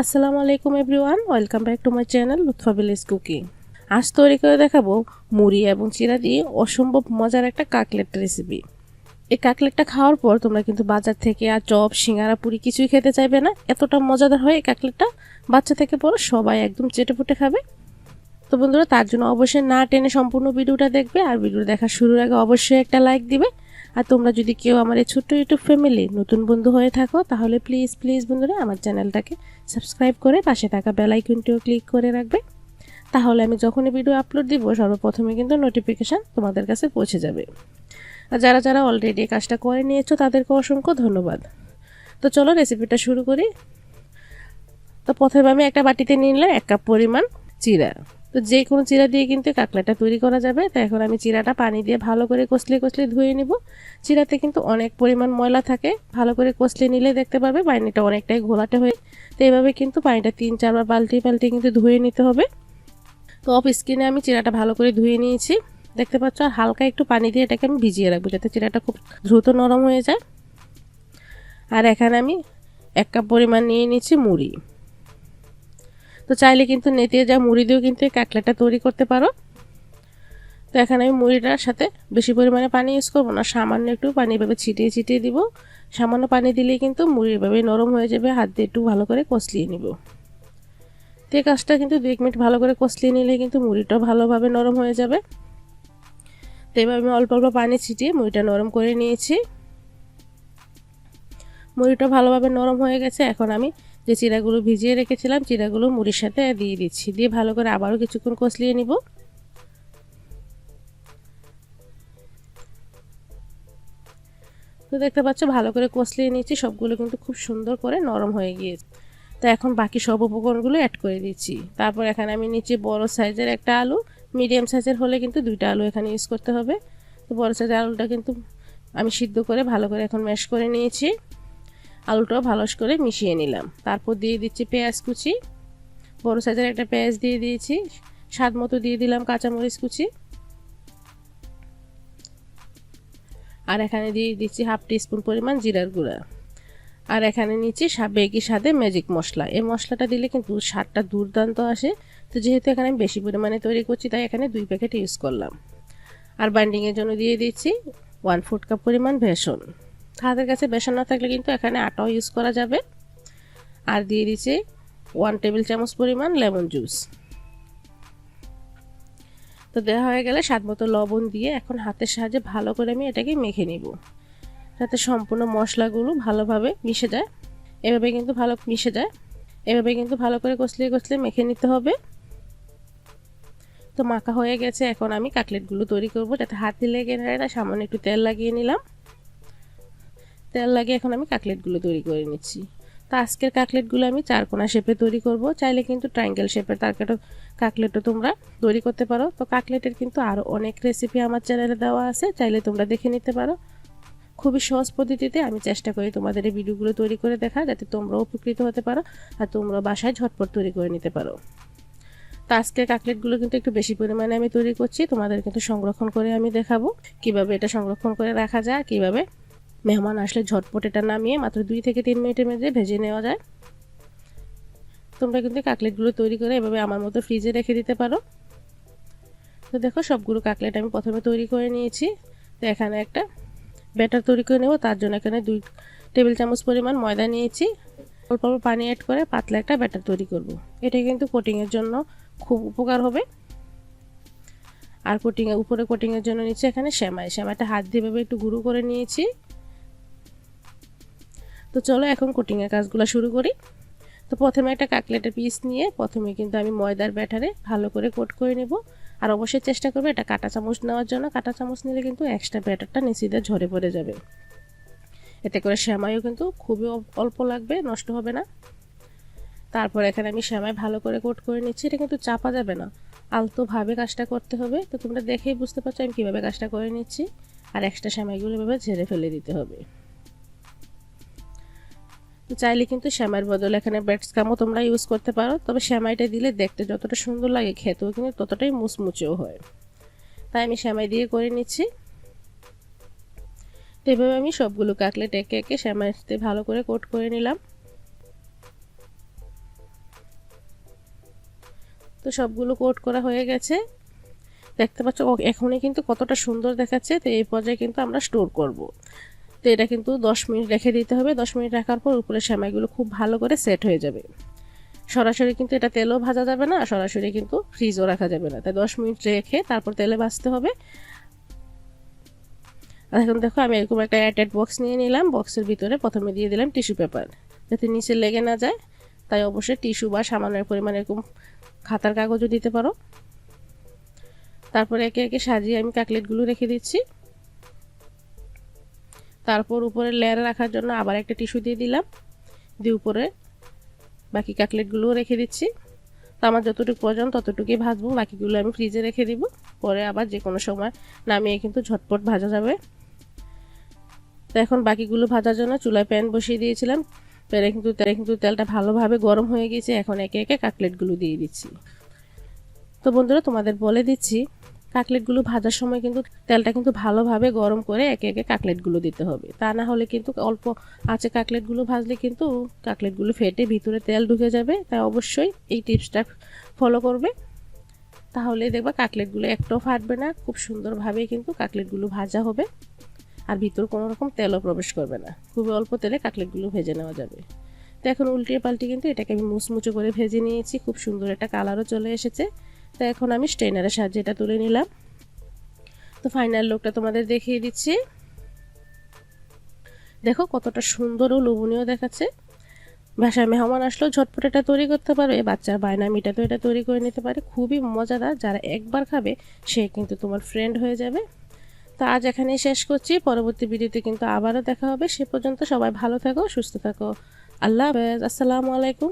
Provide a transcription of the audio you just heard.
আসসালামু আলাইকুম everyone, welcome back to my channel Lutfa village cooking. আজ তৈরি করে দেখাবো মুড়ি এবং চিরা দিয়ে অসম্ভব মজার একটা কাকলেট রেসিপি এই কাকলেটটা খাওয়ার পর তোমরা কিন্তু বাজার থেকে আর চপ, সিঙ্গারা, পুরি কিছুই খেতে চাইবে না। এতটা মজাদার হয় এই কাকলেটটা, বাচ্চা থেকে বড় সবাই একদম চেটে ফুটে খাবে। তো বন্ধুরা, তার জন্য অবশ্যই না টেনে সম্পূর্ণ ভিডিওটা দেখবে আর ভিডিও দেখা শুরুর আগে অবশ্যই একটা লাইক দিবে। আর তোমরা যদি কেউ আমার এই ছোট্ট ইউটিউব ফ্যামিলি নতুন বন্ধু হয়ে থাকো, তাহলে প্লিজ প্লিজ বন্ধুরা আমার চ্যানেলটাকে সাবস্ক্রাইব করে পাশে থাকা বেল আইকনটিও ক্লিক করে রাখবে। তাহলে আমি যখনই ভিডিও আপলোড দিব, সর্বপ্রথমে কিন্তু নোটিফিকেশান তোমাদের কাছে পৌঁছে যাবে। আর যারা যারা অলরেডি কাজটা করে নিয়েছো, তাদেরকে অসংখ্য ধন্যবাদ। তো চলো রেসিপিটা শুরু করি। তো প্রথমে আমি একটা বাটিতে নিলাম এক কাপ পরিমাণ চিরা তো যে কোনো চিরা দিয়ে কিন্তু কাঁকড়াটা তৈরি করা যাবে। তো এখন আমি চিরাটা পানি দিয়ে ভালো করে কষলে কষলে ধুয়ে নিব। চিরাতে কিন্তু অনেক পরিমাণ ময়লা থাকে। ভালো করে কষলে নিলে দেখতে পারবে পানিটা অনেকটাই ঘোলাটে হয়ে তো এইভাবে কিন্তু পানিটা তিন চারবার পাল্টি পাল্টি কিন্তু ধুয়ে নিতে হবে। তো অফ স্কিনে আমি চিরাটা ভালো করে ধুয়ে নিয়েছি। দেখতে পাচ্ছ আর হালকা একটু পানি দিয়ে এটাকে আমি ভিজিয়ে রাখব যাতে চিরাটা খুব দ্রুত নরম হয়ে যায়। আর এখানে আমি এক কাপ পরিমাণ নিয়ে নিচ্ছি মুড়ি। তো চাইলে কিন্তু নেতিয়ে যা মুড়ি দিয়েও কিন্তু এই তৈরি করতে পারো। তো এখানে আমি মুড়িটার সাথে বেশি পরিমাণে পানি ইউজ করব না, সামান্য একটু পানি এভাবে ছিটিয়ে ছিটিয়ে দিব। সামান্য পানি দিলেই কিন্তু মুড়ি এভাবে নরম হয়ে যাবে, হাত দিয়ে একটু ভালো করে কষলিয়ে নিব। তো কাজটা কিন্তু দু এক মিনিট ভালো করে কষলিয়ে নিলে কিন্তু মুড়িটাও ভালোভাবে নরম হয়ে যাবে। তো এবার আমি অল্প অল্প পানি ছিটিয়ে মুড়িটা নরম করে নিয়েছি। মুড়িটা ভালোভাবে নরম হয়ে গেছে, এখন আমি যে চিরাগুলো ভিজিয়ে রেখেছিলাম, চিরাগুলো মুড়ির সাথে দিয়ে দিচ্ছি। দিয়ে ভালো করে আবারও কিছুক্ষণ কষলিয়ে নিব। তো দেখতে পাচ্ছ, ভালো করে কষলিয়ে নিচ্ছি সবগুলো কিন্তু খুব সুন্দর করে নরম হয়ে গিয়েছে। তো এখন বাকি সব উপকরণগুলো অ্যাড করে দিচ্ছি। তারপর এখানে আমি নিচ্ছি বড় সাইজের একটা আলু। মিডিয়াম সাইজের হলে কিন্তু দুইটা আলু এখানে ইউজ করতে হবে। তো বড় সাইজের আলুটা কিন্তু আমি সিদ্ধ করে ভালো করে এখন ম্যাশ করে নিয়েছি। আলুটাও ভালো করে মিশিয়ে নিলাম। তারপর দিয়ে দিচ্ছি পেঁয়াজ কুচি। বড় সাইজের একটা পেঁয়াজ দিয়ে দিয়েছি। স্বাদ মতো দিয়ে দিলাম কাঁচামরিচ কুচি। আর এখানে দিয়ে দিচ্ছি হাফ টিস্পুন পরিমাণ জিরার গুঁড়া। আর এখানে নিচ্ছি বেগি স্বাদে ম্যাজিক মশলা। এই মশলাটা দিলে কিন্তু স্বাদটা দুর্দান্ত আসে। তো যেহেতু এখানে আমি বেশি পরিমাণে তৈরি করছি, তাই এখানে দুই প্যাকেট ইউজ করলাম। আর বাইন্ডিংয়ের জন্য দিয়ে দিচ্ছি ওয়ান ফুট কাপ পরিমাণ বেসন হাতের কাছে বেসন না থাকলে কিন্তু এখানে আটাও ইউজ করা যাবে। আর দিয়ে দিচ্ছি ওয়ান টেবিল চামচ পরিমাণ লেমন জুস তো দেওয়া হয়ে গেলে স্বাদ মতো লবণ দিয়ে এখন হাতের সাহায্যে ভালো করে আমি এটাকে মেখে নিব। যাতে সম্পূর্ণ মশলাগুলো ভালোভাবে মিশে যায়। এভাবে কিন্তু ভালো মিশে যায়। এভাবে কিন্তু ভালো করে কষলিয়ে কষলিয়ে মেখে নিতে হবে। তো মাখা হয়ে গেছে, এখন আমি কাটলেটগুলো তৈরি করব। যাতে হাতে লেগে নেয় না সামান্য একটু তেল লাগিয়ে নিলাম। তেল লাগে এখন আমি কাটলেটগুলো তৈরি করে নিচ্ছি। তো আজকের কাটলেটগুলো আমি চারকোনা শেপে তৈরি করব। চাইলে কিন্তু ট্রাইঙ্গেল শেপের তারকাটা কাকলেটও তোমরা তৈরি করতে পারো। তো কাকলেটের কিন্তু আরও অনেক রেসিপি আমার চ্যানেলে দেওয়া আছে। চাইলে তোমরা দেখে নিতে পারো। খুবই সহজ পদ্ধতিতে আমি চেষ্টা করি তোমাদের এই ভিডিওগুলো তৈরি করে দেখা, যাতে তোমরাও উপকৃত হতে পারো আর তোমরা বাসায় ঝটপট তৈরি করে নিতে পারো। তো আজকের কাকলেটগুলো কিন্তু একটু বেশি পরিমাণে আমি তৈরি করছি। তোমাদের কিন্তু সংরক্ষণ করে আমি দেখাবো। কীভাবে এটা সংরক্ষণ করে রাখা যায়, কীভাবে মেহমান আসলে ঝটপট এটা নামিয়ে মাত্র দুই থেকে তিন মিনিটের মধ্যে ভেজে নেওয়া যায়। তোমরা কিন্তু কাকলেটগুলো তৈরি করে এভাবে আমার মতো ফ্রিজে রেখে দিতে পারো। তো দেখো, সবগুলো কাকলেট আমি প্রথমে তৈরি করে নিয়েছি। তো এখানে একটা ব্যাটার তৈরি করে নেব। তার জন্য এখানে দুই টেবিল চামচ পরিমাণ ময়দা নিয়েছি। অল্প অল্প পানি অ্যাড করে পাতলা একটা ব্যাটার তৈরি করব। এটা কিন্তু কোটিংয়ের জন্য খুব উপকার হবে। আর কোটিংয়ের উপরে কোটিংয়ের জন্য নিচ্ছে এখানে শ্যামাই শ্যামাইটা হাত দিয়ে একটু গুঁড়ো করে নিয়েছি। তো চলো এখন কোটিংয়ের কাজগুলো শুরু করি। তো প্রথমে একটা কাকলেটের পিস নিয়ে প্রথমে কিন্তু আমি ময়দার ব্যাটারে ভালো করে কোট করে নেব। আর অবশ্যই চেষ্টা করব এটা কাটা চামচ নেওয়ার জন্য। কাটা চামচ নিলে কিন্তু এক্সট্রা ব্যাটারটা নিচেদের ঝরে পড়ে যাবে। এতে করে শ্যামাইও কিন্তু খুবই অল্প লাগবে, নষ্ট হবে না। তারপর এখানে আমি শ্যামাই ভালো করে কোট করে নিচ্ছি। এটা কিন্তু চাপা যাবে না। আলতোভাবে কাজটা করতে হবে। তো তোমরা দেখেই বুঝতে পারছ আমি কীভাবে কাজটা করে নিচ্ছি। আর এক্সট্রা শ্যামাইগুলো এভাবে ঝেড়ে ফেলে দিতে হবে। চাইলে কিন্তু শ্যামাইয়ের বদলে এখানে ব্যাটসকামও তোমরা ইউজ করতে পারো। তবে শ্যামাইটা দিলে দেখতে যতটা সুন্দর লাগে, খেতেও কিন্তু ততটাই মুচমুচেও হয়। তাই আমি শ্যামাই দিয়ে করে নিচ্ছি। এভাবে আমি সবগুলো কাকলেট একে একে শ্যামাইতে ভালো করে কোট করে নিলাম। তো সবগুলো কোট করা হয়ে গেছে। দেখতে পাচ্ছ এখনই কিন্তু কতটা সুন্দর দেখাচ্ছে। তো এই পর্যায়ে কিন্তু আমরা স্টোর করব। তো এটা কিন্তু দশ মিনিট রেখে দিতে হবে। দশ মিনিট রাখার পর উপরে সেমাইগুলো খুব ভালো করে সেট হয়ে যাবে। সরাসরি কিন্তু এটা তেলও ভাজা যাবে না, সরাসরি কিন্তু ফ্রিজও রাখা যাবে না। তাই দশ মিনিট রেখে তারপর তেলে ভাজতে হবে। আর এখন দেখো আমি এরকম একটা এয়ারটাইট বক্স নিয়ে নিলাম। বক্সের ভিতরে প্রথমে দিয়ে দিলাম টিস্যু পেপার যাতে নিচে লেগে না যায়, তাই অবশ্যই টিস্যু বা সামান্য পরিমাণ এরকম খাতার কাগজও দিতে পারো। তারপরে একে একে সাজিয়ে আমি কাকলেটগুলো রেখে দিচ্ছি। তারপর উপরে লেয়ার রাখার জন্য আবার একটা টিস্যু দিয়ে দিলাম। দিয়ে উপরে বাকি কাকলেটগুলোও রেখে দিচ্ছি। তো আমার যতটুকু প্রয়োজন ততটুকুই ভাজবো, বাকিগুলো আমি ফ্রিজে রেখে দিব। পরে আবার যে কোনো সময় নামিয়ে কিন্তু ঝটপট ভাজা যাবে। তো এখন বাকিগুলো ভাজার জন্য চুলায় প্যান বসিয়ে দিয়েছিলাম। প্যানে কিন্তু তেলে কিন্তু তেলটা ভালোভাবে গরম হয়ে গেছে। এখন একে একে কাকলেটগুলো দিয়ে দিচ্ছি। তো বন্ধুরা, তোমাদের বলে দিচ্ছি কাকলেটগুলো ভাজার সময় কিন্তু তেলটা কিন্তু ভালোভাবে গরম করে একে একে কাকলেটগুলো দিতে হবে। তা না হলে কিন্তু অল্প আছে কাকলেটগুলো ভাজলে কিন্তু কাকলেটগুলো ফেটে ভিতরে তেল ঢুকে যাবে। তাই অবশ্যই এই টিপসটা ফলো করবে। তাহলে দেখবা কাকলেটগুলো একটাও ফাটবে না, খুব সুন্দরভাবে কিন্তু কাকলেটগুলো ভাজা হবে। আর ভিতর কোনো রকম তেলও প্রবেশ করবে না, খুবই অল্প তেলে কাকলেটগুলো ভেজে নেওয়া যাবে। তো এখন উল্টিয়ে পাল্টে কিন্তু এটাকে আমি মুচমুচো করে ভেজে নিয়েছি, খুব সুন্দর একটা কালারও চলে এসেছে। তো এখন আমি স্টেনারের সাহায্যে এটা তুলে নিলাম। তো ফাইনাল লুকটা তোমাদের দেখিয়ে দিচ্ছি। দেখো কতটা সুন্দর ও লোভনীয় দেখাচ্ছে। বাসায় মেহমান আসলেও ঝটপট এটা তৈরি করতে পারবে, বাচ্চার বায়না মিটা তো এটা তৈরি করে নিতে পারে। খুবই মজাদার, যারা একবার খাবে, সে কিন্তু তোমার ফ্রেন্ড হয়ে যাবে। তো আজ এখানেই শেষ করছি, পরবর্তী ভিডিওতে কিন্তু আবারও দেখা হবে। সে পর্যন্ত সবাই ভালো থাকো, সুস্থ থাকো। আল্লাহ হাফেজ, আসসালামু আলাইকুম।